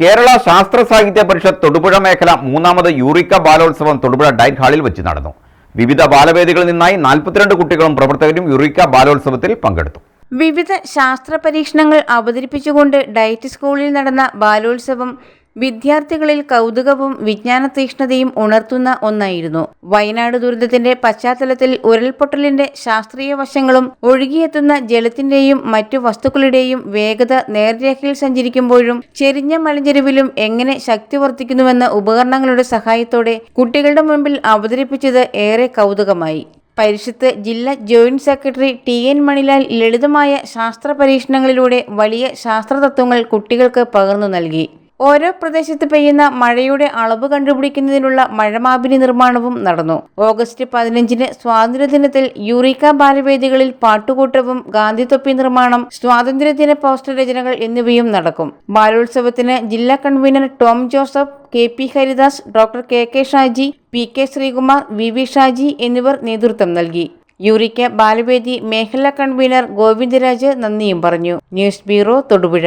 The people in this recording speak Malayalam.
കേരള ശാസ്ത്ര സാഹിത്യ പരിഷത്ത് തൊടുപുഴ മേഖല മൂന്നാമത് യൂറിക്ക ബാലോത്സവം തൊടുപുഴ ഡൈറ്റ് ഹാളിൽ വെച്ച് നടന്നു. വിവിധ ബാലവേദികളിൽ നിന്നായി നാൽപ്പത്തിരണ്ട് കുട്ടികളും പ്രവർത്തകരും യൂറിക്ക ബാലോത്സവത്തിൽ പങ്കെടുത്തു. വിവിധ ശാസ്ത്ര പരീക്ഷണങ്ങൾ അവതരിപ്പിച്ചുകൊണ്ട് ഡയറ്റ് സ്കൂളിൽ നടന്ന ബാലോത്സവം വിദ്യാർത്ഥികളിൽ കൗതുകവും വിജ്ഞാന തീക്ഷ്ണതയും ഉണർത്തുന്ന ഒന്നായിരുന്നു. വയനാട് ദുരന്തത്തിന്റെ പശ്ചാത്തലത്തിൽ ഉരുൾപൊട്ടലിന്റെ ശാസ്ത്രീയ വശങ്ങളും ഒഴുകിയെത്തുന്ന ജലത്തിന്റെയും മറ്റു വസ്തുക്കളുടെയും വേഗത നേർരേഖയിൽ സഞ്ചരിക്കുമ്പോഴും ചെരിഞ്ഞ മലഞ്ചെരുവിലും എങ്ങനെ ശക്തി വർദ്ധിക്കുന്നുവെന്ന ഉപകരണങ്ങളുടെ സഹായത്തോടെ കുട്ടികളുടെ മുൻപിൽ അവതരിപ്പിച്ചത് ഏറെ കൗതുകമായി. പരിഷത്ത് ജില്ലാ joint secretary T N Manilal ലളിതമായ ശാസ്ത്ര പരീക്ഷണങ്ങളിലൂടെ വലിയ ശാസ്ത്രതത്വങ്ങൾ കുട്ടികൾക്ക് പകർന്നു നൽകി. ഓരോ പ്രദേശത്ത് പെയ്യുന്ന മഴയുടെ അളവ് കണ്ടുപിടിക്കുന്നതിനുള്ള മഴമാപിനി നിർമ്മാണവും നടന്നു. ഓഗസ്റ്റ് പതിനഞ്ചിന് സ്വാതന്ത്ര്യദിനത്തിൽ യൂറിക്ക ബാലവേദികളിൽ പാട്ടുകൂട്ടവും ഗാന്ധിത്തൊപ്പി നിർമ്മാണം സ്വാതന്ത്ര്യദിന പോസ്റ്റർ രചനകൾ എന്നിവയും നടക്കും. ബാലോത്സവത്തിന് ജില്ലാ convener Tom Joseph K P Haridas doctor K K Shaji P K Sreekumar V V Shaji എന്നിവർ നേതൃത്വം നൽകി. യൂറിക്ക ബാലവേദി മേഖലാ കൺവീനർ ഗോവിന്ദരാജ് നന്ദിയും പറഞ്ഞു. News bureau Thodupuzha.